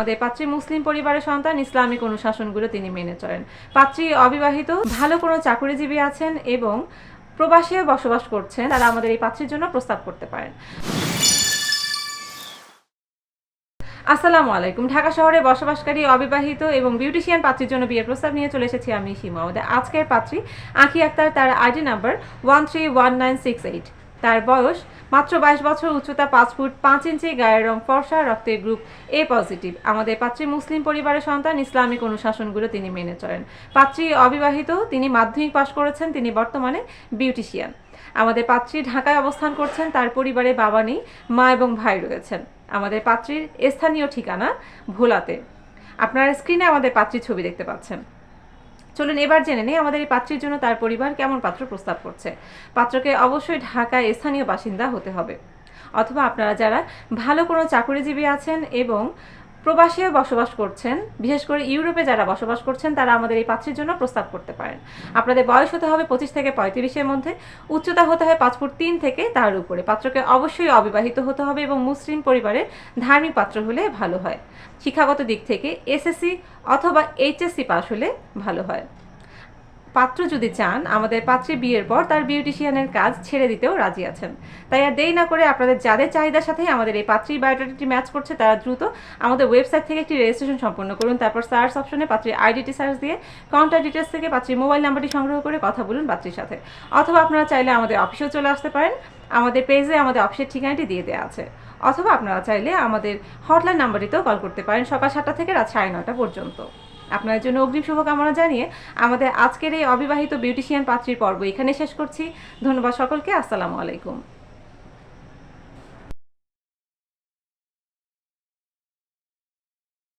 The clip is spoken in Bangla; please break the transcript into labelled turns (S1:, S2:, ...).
S1: আমাদের পাত্রী মুসলিম পরিবারের সন্তান, ইসলামিক অনুশাসনগুলো তিনি মেনে চলেন। পাত্রী অবিবাহিত, ভালো কোনো চাকুরিজীবী আছেন এবং প্রবাসীও বসবাস করছেন, তারা আমাদের এই পাত্রীর জন্য প্রস্তাব করতে পারেন। আসসালামু আলাইকুম। ঢাকা শহরে বসবাসকারী, অবিবাহিত এবং বিউটিশিয়ান পাত্রীর জন্য বিয়ের প্রস্তাব নিয়ে চলে এসেছি আমি সীমা আমাদের আজকের পাত্রী আঁকি আক্তার, তার ID number one three one nine six eight. তার বয়স মাত্র বাইশ বছর, উচ্চতা পাঁচ ফুট পাঁচ ইঞ্চি, গায়ের রং ফর্সা, রক্তের গ্রুপ এ পজিটিভ আমাদের পাত্রী মুসলিম পরিবারের সন্তান, ইসলামিক অনুশাসনগুলো তিনি মেনে চলেন। পাত্রী অবিবাহিত, তিনি মাধ্যমিক পাশ করেছেন, তিনি বর্তমানে বিউটিশিয়ান আমাদের পাত্রী ঢাকায় অবস্থান করছেন, তার পরিবারে বাবা নেই, মা এবং ভাই রয়েছেন। আমাদের পাত্রীর স্থানীয় ঠিকানা ভোলাতে। আপনারা স্ক্রিনে আমাদের পাত্রীর ছবি দেখতে পাচ্ছেন। চলুন এবার জেনে নেই আমাদের এই পাত্রীর জন্য তার পরিবার কেমন পাত্র প্রস্তাব করছে। পাত্রকে অবশ্যই ঢাকায় স্থানীয় বাসিন্দা হতে হবে। অথবা আপনারা যারা ভালো কোনো চাকুরিজীবী আছেন এবং প্রবাসীও বসবাস করছেন, বিশেষ করে ইউরোপে যারা বসবাস করছেন, তারা আমাদের এই পাত্রের জন্য প্রস্তাব করতে পারেন। আপনাদের বয়স হতে হবে পঁচিশ থেকে পঁয়ত্রিশের মধ্যে, উচ্চতা হতে হয় পাঁচ ফুট তিন থেকে তার উপরে। পাত্রকে অবশ্যই অবিবাহিত হতে হবে এবং মুসলিম পরিবারের ধার্মিক পাত্র হলে ভালো হয়। শিক্ষাগত দিক থেকে এসএসসি অথবা এইচএসসি পাশ হলে ভালো হয়। পাত্র যদি চান, আমাদের পাত্রী বিয়ের পর তার বিউটিশিয়ানের কাজ ছেড়ে দিতেও রাজি আছেন। তাই আর দেরি না করে আপনাদের যাদের চাহিদার সাথে আমাদের এই পাত্রী বায়োডাটাটি ম্যাচ করছে, তারা দ্রুত আমাদের ওয়েবসাইট থেকে একটি রেজিস্ট্রেশন সম্পন্ন করুন। তারপর সার্চ অপশনে পাত্রী আইডিটি সার্চ দিয়ে কন্ট্যাক্ট ডিটেলস থেকে পাত্রীর মোবাইল নাম্বারটি সংগ্রহ করে কথা বলুন পাত্রীর সাথে। অথবা আপনারা চাইলে আমাদের অফিসেও চলে আসতে পারেন। আমাদের পেজে আমাদের অফিসের ঠিকানাটি দিয়ে দেওয়া আছে। অথবা আপনারা চাইলে আমাদের হটলাইন নাম্বারটিতেও কল করতে পারেন সকাল সাতটা থেকে রাত সাড়ে নটা পর্যন্ত। আপনার জন্য অগ্রিম শুভকামনা জানিয়ে আমাদের আজকের এই অবিবাহিত বিউটিশিয়ান পাত্রীর পর্ব এখানে শেষ করছি। ধন্যবাদ সকলকে। আসসালামু আলাইকুম।